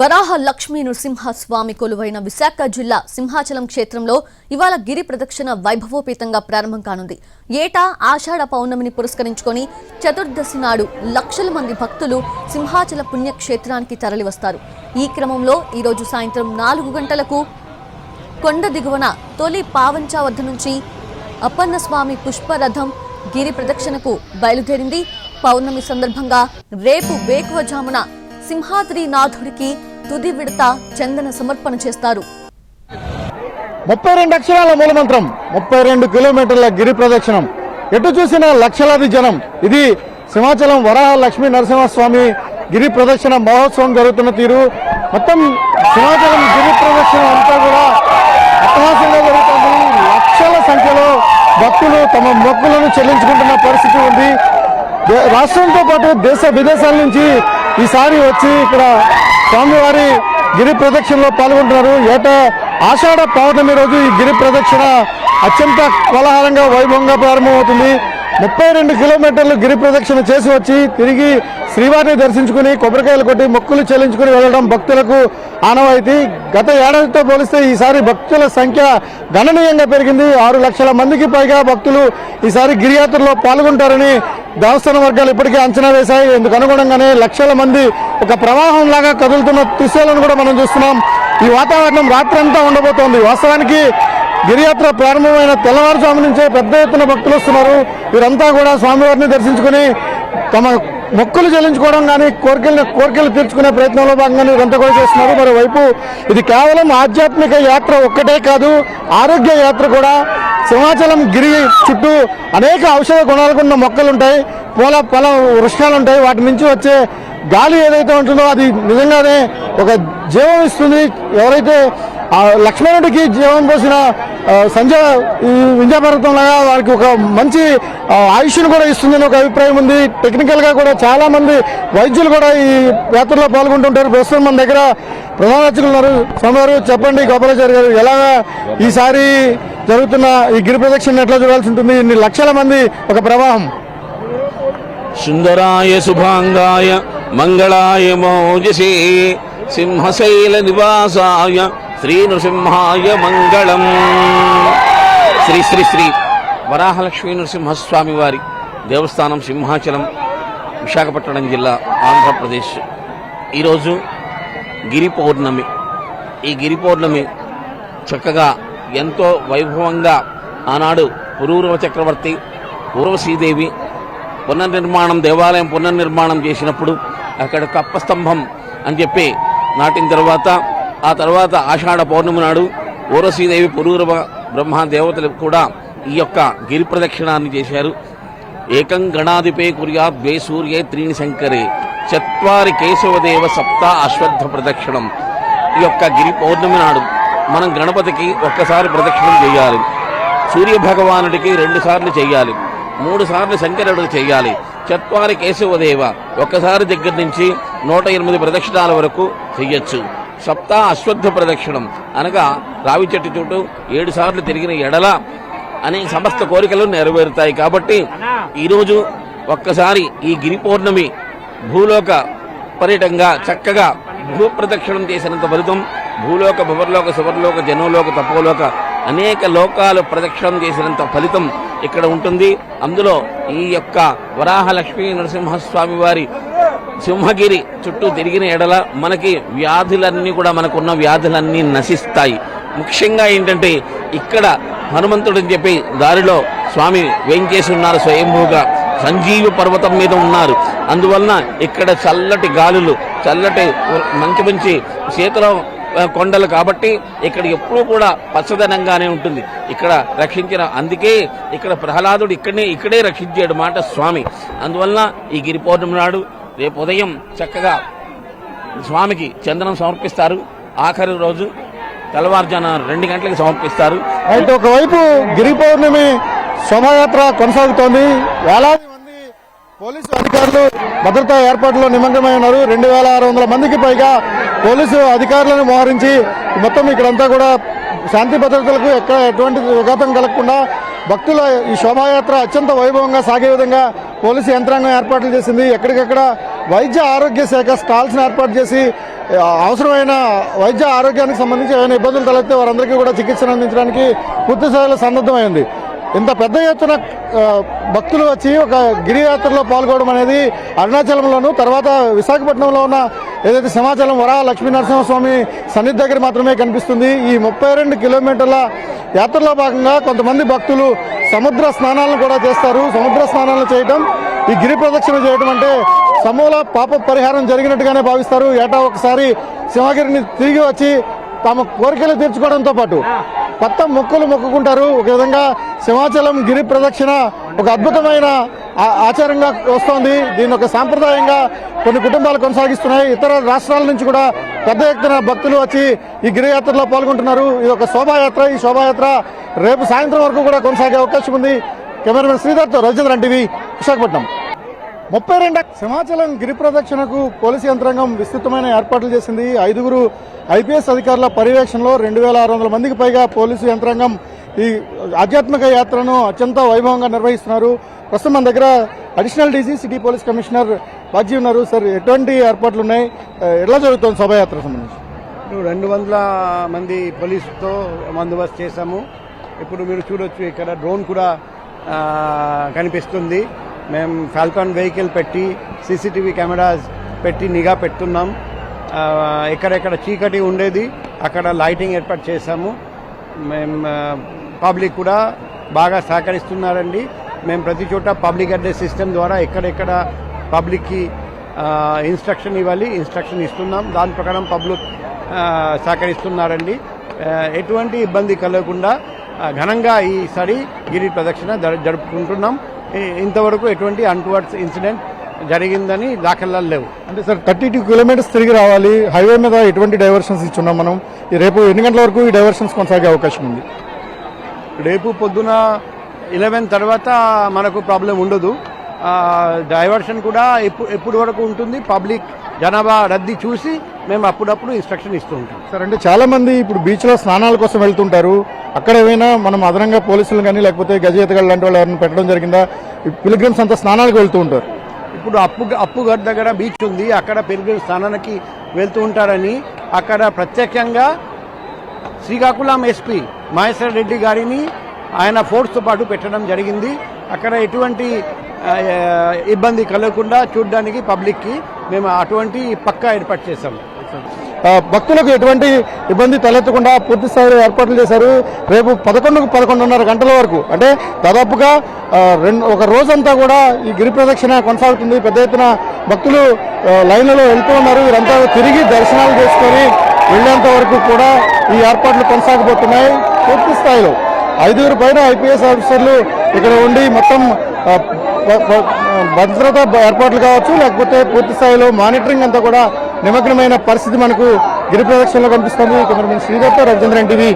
బరాహ లక్ష్మీ నృసింహస్వామి కొలువైన విశాఖ జిల్లా సింహాచలం క్షేత్రంలో ఇవాళ గిరి ప్రదక్షిణ వైభవోపేతంగా ప్రారంభం కానుంది. ఏటా ఆషాఢ పౌర్ణమిని పురస్కరించుకొని చతుర్దశి నాడు లక్షల మంది భక్తులు సింహాచల పుణ్యక్షేత్రానికి తరలివస్తారు. ఈ క్రమంలో ఈరోజు సాయంత్రం నాలుగు గంటలకు కొండ దిగువన తొలి పావంచా వద్ద నుంచి అప్పన్నస్వామి పుష్పరథం గిరి ప్రదక్షిణకు బయలుదేరింది. పౌర్ణమి సందర్భంగా రేపు వేకువజామున సింహాద్రి నాథుడికి తుది విడత చందన సమర్పణ చేస్తారు. ముప్పై రెండు అక్షరాల మూలమంత్రం ముప్పై రెండు కిలోమీటర్ల గిరి ప్రదక్షిణం. ఎటు చూసినా లక్షలాది జనం. ఇది సింహాచలం వరాహ లక్ష్మీ నరసింహస్వామి గిరి ప్రదక్షిణ మహోత్సవం జరుగుతున్న తీరు. మొత్తం సింహాచలం గిరి ప్రదక్షిణ అంతా కూడా అట్టహాసంగా జరుగుతుంది. లక్షల సంఖ్యలో భక్తులు తమ మొక్కులను చెల్లించుకుంటున్న పరిస్థితి ఉంది. రాష్ట్రంతో పాటు దేశ విదేశాల నుంచి ఈసారి వచ్చి ఇక్కడ స్వామివారి గిరి ప్రదక్షిణలో పాల్గొంటున్నారు. ఏటా ఆషాఢ పౌర్ణమి రోజు ఈ గిరి ప్రదక్షిణ అత్యంత కోలాహలంగా వైభవంగా ప్రారంభమవుతుంది. ముప్పై రెండు కిలోమీటర్లు గిరి ప్రదక్షిణ చేసి వచ్చి తిరిగి శ్రీవారిని దర్శించుకుని కొబ్బరికాయలు కొట్టి మొక్కులు చెల్లించుకుని వెళ్ళడం భక్తులకు ఆనవాయితీ. గత ఏడాదితో పోలిస్తే ఈసారి భక్తుల సంఖ్య గణనీయంగా పెరిగింది. ఆరు లక్షల మందికి పైగా భక్తులు ఈసారి గిరియాత్రలో పాల్గొంటారని దేవస్థాన వర్గాలు ఇప్పటికే అంచనా వేశాయి. ఇందుకు అనుగుణంగానే లక్షల మంది ఒక ప్రవాహం లాగా కదులుతున్న దృశ్యాలను కూడా మనం చూస్తున్నాం. ఈ వాతావరణం రాత్రంతా ఉండబోతోంది. వాస్తవానికి గిరియాత్ర ప్రారంభమైన తెల్లవారుజాము నుంచే పెద్ద ఎత్తున భక్తులు వస్తున్నారు. వీరంతా కూడా స్వామివారిని దర్శించుకుని తమ మొక్కులు చెల్లించుకోవడం కానీ కోరికలు కోరికలు తీర్చుకునే ప్రయత్నంలో భాగంగానే వీరంతా కూడా చేస్తున్నారు. మరోవైపు ఇది కేవలం ఆధ్యాత్మిక యాత్ర ఒక్కటే కాదు ఆరోగ్య యాత్ర కూడా. సింహాచలం గిరి చుట్టూ అనేక ఔషధ గుణాలకున్న మొక్కలు ఉంటాయి పూల పొల వృక్షాలు ఉంటాయి. వాటి నుంచి వచ్చే గాలి ఏదైతే ఉంటుందో అది నిజంగానే ఒక జీవం ఇస్తుంది. ఎవరైతే లక్ష్మణుడికి జీవం పోసిన సంజయ్ ఈ వింధ్యాపర్వతం లాగా వారికి ఒక మంచి ఆయుష్ను కూడా ఇస్తుందని ఒక అభిప్రాయం ఉంది. టెక్నికల్గా కూడా చాలామంది వైద్యులు కూడా ఈ యాత్రలో పాల్గొంటుంటారు. ప్రస్తుతం మన దగ్గర ప్రధాన అర్చకులు ఉన్నారు. స్వామివారు చెప్పండి గోపాలాచారి గారు ఎలాగ ఈసారి జరుగుతున్న ఈ గిరి ప్రదక్షిణ ఎట్లా చూడాల్సి ఉంటుంది? ఇన్ని లక్షల మంది ఒక ప్రవాహం. సుందరాయ శుభాంగాయ మంగళాయ మోజసే సింహశైల నివాసాయ శ్రీ నృసింహాయ మంగళం. శ్రీ శ్రీ శ్రీ వరాహలక్ష్మీ నృసింహస్వామి వారి దేవస్థానం సింహాచలం విశాఖపట్నం జిల్లా ఆంధ్రప్రదేశ్. ఈరోజు గిరి పౌర్ణమి. ఈ గిరి పౌర్ణమి చక్కగా ఎంతో వైభవంగా ఆనాడు పురూరవ చక్రవర్తి పూర్వశ్రీదేవి పునర్నిర్మాణం దేవాలయం పునర్నిర్మాణం చేసినప్పుడు అక్కడ కప్పస్తంభం అని చెప్పి నాటిన తర్వాత ఆ తర్వాత ఆషాఢ పౌర్ణమి నాడు ఓరసీదేవి పురూరవ బ్రహ్మ దేవతలు కూడా ఈ యొక్క గిరి ప్రదక్షిణాన్ని చేశారు. ఏకం గణాధిపే కుర్యా ద్వే సూర్యే త్రీని శంకరే చత్వారి కేశవదేవ సప్త అశ్వత్థ ప్రదక్షిణం. ఈ యొక్క గిరి పౌర్ణమి నాడు మనం గణపతికి ఒక్కసారి ప్రదక్షిణం చేయాలి. సూర్య భగవానుడికి రెండు సార్లు చేయాలి. మూడు సార్లు శంకరుడు చేయాలి. చత్వారి కేశవదేవ ఒక్కసారి దగ్గర నుంచి నూట ఎనిమిది ప్రదక్షిణాల వరకు చెయ్యొచ్చు. సప్త అశ్వత్థ ప్రదక్షిణం. అనగా రావి చెట్టు చుట్టూ ఏడు సార్లు తిరిగిన ఎడల అనే సమస్త కోరికలు నెరవేరుతాయి. కాబట్టి ఈరోజు ఒక్కసారి ఈ గిరి పౌర్ణమి భూలోక పర్యటంగా చక్కగా భూ ప్రదక్షిణం చేసినంత ఫలితం భూలోక భువర్లోక సువర్లోక జనోలోక తపోలోక అనేక లోకాలు ప్రదక్షిణం చేసినంత ఫలితం ఇక్కడ ఉంటుంది. అందులో ఈ యొక్క వరాహ లక్ష్మీ నరసింహస్వామి వారి సింహగిరి చుట్టూ తిరిగిన ఎడల మనకి వ్యాధులన్నీ కూడా మనకున్న వ్యాధులన్నీ నశిస్తాయి. ముఖ్యంగా ఏంటంటే ఇక్కడ హనుమంతుడని చెప్పి దారిలో స్వామి వేంచేసి ఉన్నారు స్వయంభూగా. సంజీవి పర్వతం మీద ఉన్నారు. అందువలన ఇక్కడ చల్లటి గాలులు చల్లటి మంచి మంచి శీతల కొండలు కాబట్టి ఇక్కడ ఎప్పుడూ కూడా పచ్చదనంగానే ఉంటుంది. ఇక్కడ రక్షించిన అందుకే ఇక్కడ ప్రహ్లాదుడు ఇక్కడనే ఇక్కడే రక్షించాడు మాట స్వామి. అందువలన ఈ గిరి పౌర్ణమి నాడు రేపు ఉదయం చక్కగా స్వామికి చందనం సమర్పిస్తారు. ఆఖరి రోజు తెల్లవారుజాన రెండు గంటలకు సమర్పిస్తారు. అయితే ఒకవైపు గిరి పౌర్ణమి శోభాయాత్ర కొనసాగుతోంది. వేలాది మంది పోలీసు అధికారులు భద్రతా ఏర్పాట్లలో నిమగ్నమై ఉన్నారు. రెండు వేల ఆరు వందల మందికి పైగా పోలీసు అధికారులను మోహరించి మొత్తం ఇక్కడంతా కూడా శాంతి భద్రతలకు ఎక్కడ ఎటువంటి విఘాతం కలగకుండా భక్తుల ఈ శోభాయాత్ర అత్యంత వైభవంగా సాగే విధంగా పోలీసు యంత్రాంగం ఏర్పాట్లు చేసింది. ఎక్కడికక్కడ వైద్య ఆరోగ్య శాఖ స్టాల్స్ని ఏర్పాటు చేసి అవసరమైన వైద్య ఆరోగ్యానికి సంబంధించి ఏమైనా ఇబ్బందులు తలెత్తే వారందరికీ కూడా చికిత్సను అందించడానికి పూర్తి స్థాయిలో సన్నద్ధమైంది. ఇంత పెద్ద ఎత్తున భక్తులు వచ్చి ఒక గిరియాత్రలో పాల్గొనడం అనేది అరుణాచలంలోను తర్వాత విశాఖపట్నంలో ఉన్న ఏదైతే సింహాచలం వరా లక్ష్మీ నరసింహస్వామి సన్నిధి దగ్గర మాత్రమే కనిపిస్తుంది ఈ ముప్పై రెండు కిలోమీటర్ల యాత్రలో భాగంగా కొంతమంది భక్తులు సముద్ర స్నానాలను కూడా చేస్తారు. సముద్ర స్నానాలు చేయటం ఈ గిరి ప్రదక్షిణ చేయడం అంటే సమూల పాప పరిహారం జరిగినట్టుగానే భావిస్తారు. ఏటా ఒకసారి సింహగిరిని తిరిగి వచ్చి తమ కోరికలు తీర్చుకోవడంతో పాటు కొత్త మొక్కులు మొక్కుకుంటారు. ఒక విధంగా సింహాచలం గిరి ప్రదక్షిణ ఒక అద్భుతమైన ఆచారంగా వస్తోంది. దీని ఒక సాంప్రదాయంగా కొన్ని కుటుంబాలు కొనసాగిస్తున్నాయి. ఇతర రాష్ట్రాల నుంచి కూడా పెద్ద ఎత్తున భక్తులు వచ్చి ఈ గిరియాత్రలో పాల్గొంటున్నారు. ఇది ఒక శోభాయాత్ర. ఈ శోభాయాత్ర రేపు సాయంత్రం వరకు కూడా కొనసాగే అవకాశం ఉంది. కెమెరామెన్ శ్రీధర్తో రవిచంద్రన్ టీవీ విశాఖపట్నం. ముప్పై రెండు సింహాచలం గిరి ప్రదక్షిణకు పోలీసు యంత్రాంగం విస్తృతమైన ఏర్పాట్లు చేసింది. ఐదుగురు ఐపీఎస్ అధికారుల పర్యవేక్షణలో రెండు వేల ఆరు వందల మందికి పైగా పోలీసు యంత్రాంగం ఈ ఆధ్యాత్మిక యాత్రను అత్యంత వైభవంగా నిర్వహిస్తున్నారు. ప్రస్తుతం మన దగ్గర additional DG city police commissioner Baji ఉన్నారు. సార్ ఎటువంటి ఏర్పాట్లు ఉన్నాయి? ఎలా జరుగుతుంది శోభాయాత్ర సంబంధించి? రెండు వందల మంది పోలీసుతో బందోబస్తు చేశాము. ఇప్పుడు మీరు చూడొచ్చు ఇక్కడ డ్రోన్ కూడా కనిపిస్తుంది. మేము ఫాల్కాన్ వెహికల్ పెట్టి సీసీటీవీ కెమెరాస్ పెట్టి నిఘా పెడుతున్నాం ఎక్కడెక్కడ చీకటి ఉండేది అక్కడ లైటింగ్ ఏర్పాటు చేశాము. మేము పబ్లిక్ కూడా బాగా సహకరిస్తున్నారండి. మేము ప్రతి చోట పబ్లిక్ అడ్రస్ సిస్టమ్ ద్వారా ఎక్కడెక్కడ పబ్లిక్కి ఇన్స్ట్రక్షన్ ఇవ్వాలి ఇన్స్ట్రక్షన్ ఇస్తున్నాం. దాని ప్రకారం పబ్లిక్ సహకరిస్తున్నారండి. ఎటువంటి ఇబ్బంది కలగకుండా ఘనంగా ఈసారి గిరి ప్రదక్షిణ జరు- జరుపుకుంటున్నాం. ఇంతవరకు ఎటువంటి అన్టువర్డ్స్ ఇన్సిడెంట్ జరిగిందని దాఖలాలు లేవు. అంటే సార్ థర్టీ టూ కిలోమీటర్స్ తిరిగి రావాలి. హైవే మీద ఎటువంటి డైవర్షన్స్ ఇచ్చున్నాం మనం. రేపు ఎన్ని గంటల వరకు ఈ డైవర్షన్స్ కొనసాగే అవకాశం ఉంది? రేపు పొద్దున ఇలెవెన్ తర్వాత మనకు ప్రాబ్లం ఉండదు. డైవర్షన్ కూడా ఎప్పుడు ఎప్పుడు వరకు ఉంటుంది? పబ్లిక్ జనాభా రద్దీ చూసి మేము అప్పుడప్పుడు ఇన్స్ట్రక్షన్ ఇస్తూ ఉంటాం. సార్ అంటే చాలా మంది ఇప్పుడు బీచ్లో స్నానాల కోసం వెళ్తుంటారు. అక్కడ ఏమైనా మనం అదనంగా పోలీసులు కానీ లేకపోతే గజయితగాళ్ళు లాంటి వాళ్ళు ఎవరైనా పెట్టడం జరిగిందా? పిలిగ్రిమ్స్ అంతా స్నానాలకు వెళ్తూ ఉంటారు. ఇప్పుడు అప్పు అప్పుగడ్ దగ్గర బీచ్ ఉంది. అక్కడ పెరుగు స్నానానికి వెళ్తూ ఉంటారని అక్కడ ప్రత్యేకంగా శ్రీకాకుళం ఎస్పీ మహేశ్వర్ రెడ్డి గారిని ఆయన ఫోర్స్తో పాటు పెట్టడం జరిగింది. అక్కడ ఎటువంటి ఇబ్బంది కలగకుండా చూడడానికి పబ్లిక్కి మేము అటువంటి పక్కా ఏర్పాటు చేశాము భక్తులకు ఎటువంటి ఇబ్బంది తలెత్తకుండా పూర్తి స్థాయిలో ఏర్పాట్లు చేశారు. రేపు పదకొండుకు పదకొండున్నర గంటల వరకు అంటే దాదాపుగా రెండు ఒక రోజంతా కూడా ఈ గిరి ప్రదక్షిణ కొనసాగుతుంది. పెద్ద ఎత్తున భక్తులు లైన్లలో వెళ్తూ ఉన్నారు. వీరంతా తిరిగి దర్శనాలు చేసుకొని వెళ్ళేంత వరకు కూడా ఈ ఏర్పాట్లు కొనసాగబోతున్నాయి పూర్తి స్థాయిలో. ఐదుగురు పైన ఐపీఎస్ ఆఫీసర్లు ఇక్కడ ఉండి మొత్తం భద్రత భద్రతా ఏర్పాట్లు కావచ్చు లేకపోతే పూర్తి స్థాయిలో మానిటరింగ్ అంతా కూడా నిమగ్నమైన పరిస్థితి మనకు గిరి ప్రదక్షిణలో కనిపిస్తుంది. Cameraman Sridatta Ravichandran TV.